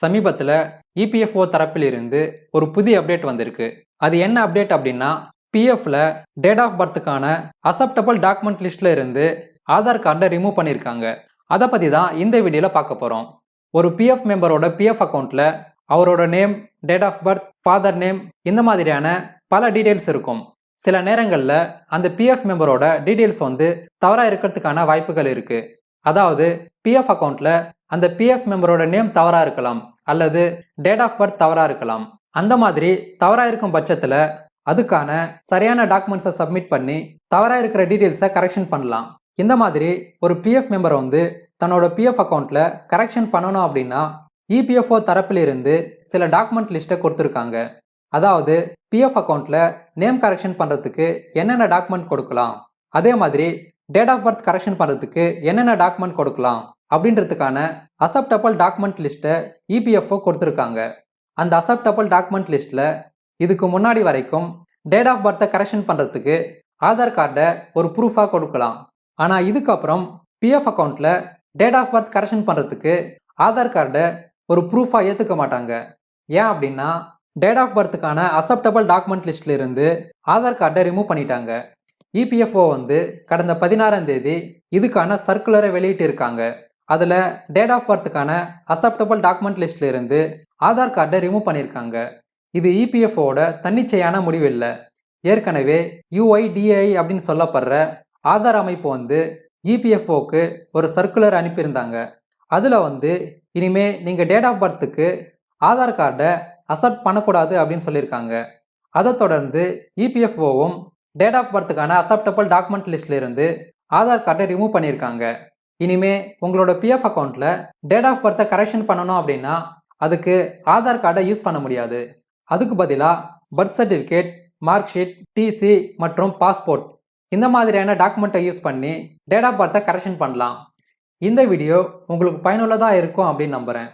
சமீபத்தில் இபிஎஃப்ஓ தரப்பில் இருந்து ஒரு புதிய அப்டேட் வந்திருக்கு. அது என்ன அப்டேட் அப்படின்னா பிஎஃப்ல டேட் ஆஃப் பர்த்துக்கான அசப்டபிள் டாக்குமெண்ட் லிஸ்ட்ல இருந்து ஆதார் கார்டை ரிமூவ் பண்ணியிருக்காங்க அதை பற்றி தான் இந்த வீடியோவில் பார்க்க போகிறோம் ஒரு பிஎஃப் மெம்பரோட பிஎஃப் அக்கௌண்ட்டில் அவரோட name date of birth father name இந்த மாதிரியான பல டீட்டெயில்ஸ் இருக்கும். சில நேரங்களில் அந்த பிஎஃப் மெம்பரோட டீட்டெயில்ஸ் வந்து தவறாக இருக்கிறதுக்கான வாய்ப்புகள் இருக்குது அதாவது பிஎஃப் அக்கௌண்ட்டில் அந்த பிஎஃப் மெம்பரோட நேம் தவறாக இருக்கலாம் அல்லது டேட் ஆஃப் பர்த் தவறாக இருக்கலாம். அந்த மாதிரி தவறாக இருக்கும் பட்சத்தில் அதுக்கான சரியான டாக்குமெண்ட்ஸை சப்மிட் பண்ணி தவறாக இருக்கிற டீட்டெயில்ஸை கரெக்ஷன் பண்ணலாம். இந்த மாதிரி ஒரு பிஎஃப் மெம்பரை வந்து தன்னோட பிஎஃப் அக்கௌண்ட்டில் கரெக்ஷன் பண்ணணும் அப்படின்னா இபிஎஃப்ஓ தரப்பிலிருந்து சில டாக்குமெண்ட் லிஸ்ட்டை கொடுத்துருக்காங்க. அதாவது பிஎஃப் அக்கௌண்ட்டில் நேம் கரெக்ஷன் பண்ணுறதுக்கு என்னென்ன டாக்குமெண்ட் கொடுக்கலாம்? அதே மாதிரி டேட் ஆஃப் பர்த் கரெக்ஷன் பண்ணுறதுக்கு என்னென்ன டாக்குமெண்ட் கொடுக்கலாம்? அப்படின்றதுக்கான அசெப்டபிள் டாக்குமெண்ட் லிஸ்ட்டை இபிஎஃப்ஓ கொடுத்துருக்காங்க. அந்த அசெப்டபிள் டாக்குமெண்ட் லிஸ்ட்டில் இதுக்கு முன்னாடி வரைக்கும் டேட் ஆஃப் பர்த்தை கரெக்ஷன் பண்ணுறதுக்கு ஆதார் கார்டை ஒரு ப்ரூஃபாக கொடுக்கலாம். ஆனால் இதுக்கப்புறம் பிஎஃப் அக்கௌண்ட்டில் டேட் ஆஃப் பர்த் கரெக்ஷன் பண்ணுறதுக்கு ஆதார் கார்டை ஒரு ப்ரூஃபாக ஏற்றுக்க மாட்டாங்க. ஏன் அப்படின்னா டேட் ஆஃப் பர்த்துக்கான அசப்டபுள் டாக்குமெண்ட் லிஸ்ட்லேருந்து ஆதார் கார்டை ரிமூவ் பண்ணிட்டாங்க. இபிஎஃப்ஓ வந்து கடந்த பதினாறாம் தேதி இதுக்கான சர்க்குலரை வெளியிட்டு இருக்காங்க அதில் டேட் ஆஃப் பர்த்துக்கான அசெப்டபிள் டாக்குமெண்ட் லிஸ்ட்ல இருந்து ஆதார் கார்டை ரிமூவ் பண்ணியிருக்காங்க இது இபிஎஃப்ஓட தன்னிச்சையான முடிவு இல்லை. ஏற்கனவே யூஐடிஐ அப்படின்னு சொல்லப்படுற ஆதார் அமைப்பு வந்து இபிஎஃப்ஓக்கு ஒரு சர்க்குலர் அனுப்பியிருந்தாங்க. அதில் வந்து இனிமே நீங்கள் டேட் ஆஃப் பர்த்துக்கு ஆதார் கார்டை அசப்ட் பண்ணக்கூடாது அப்படின்னு சொல்லியிருக்காங்க. அதை தொடர்ந்து இபிஎஃப்ஓவும் டேட் ஆஃப் பர்த்துக்கான அசெப்டபிள் டாக்குமெண்ட் லிஸ்ட்ல இருந்து ஆதார் கார்டை ரிமூவ் பண்ணியிருக்காங்க. இனிமே உங்களோட பிஎஃப் அக்கௌண்ட்டில் டேட் ஆஃப் பர்த்தை கரெக்ஷன் பண்ணணும் அப்படின்னா அதுக்கு ஆதார் கார்டை யூஸ் பண்ண முடியாது. அதுக்கு பதிலாக birth certificate mark sheet TC மற்றும் பாஸ்போர்ட் இந்த மாதிரியான டாக்குமெண்ட்டை யூஸ் பண்ணி டேட் ஆஃப் பர்த்தை கரெக்ஷன் பண்ணலாம். இந்த வீடியோ உங்களுக்கு பயனுள்ளதாக இருக்கும் அப்படின்னு நம்புகிறேன்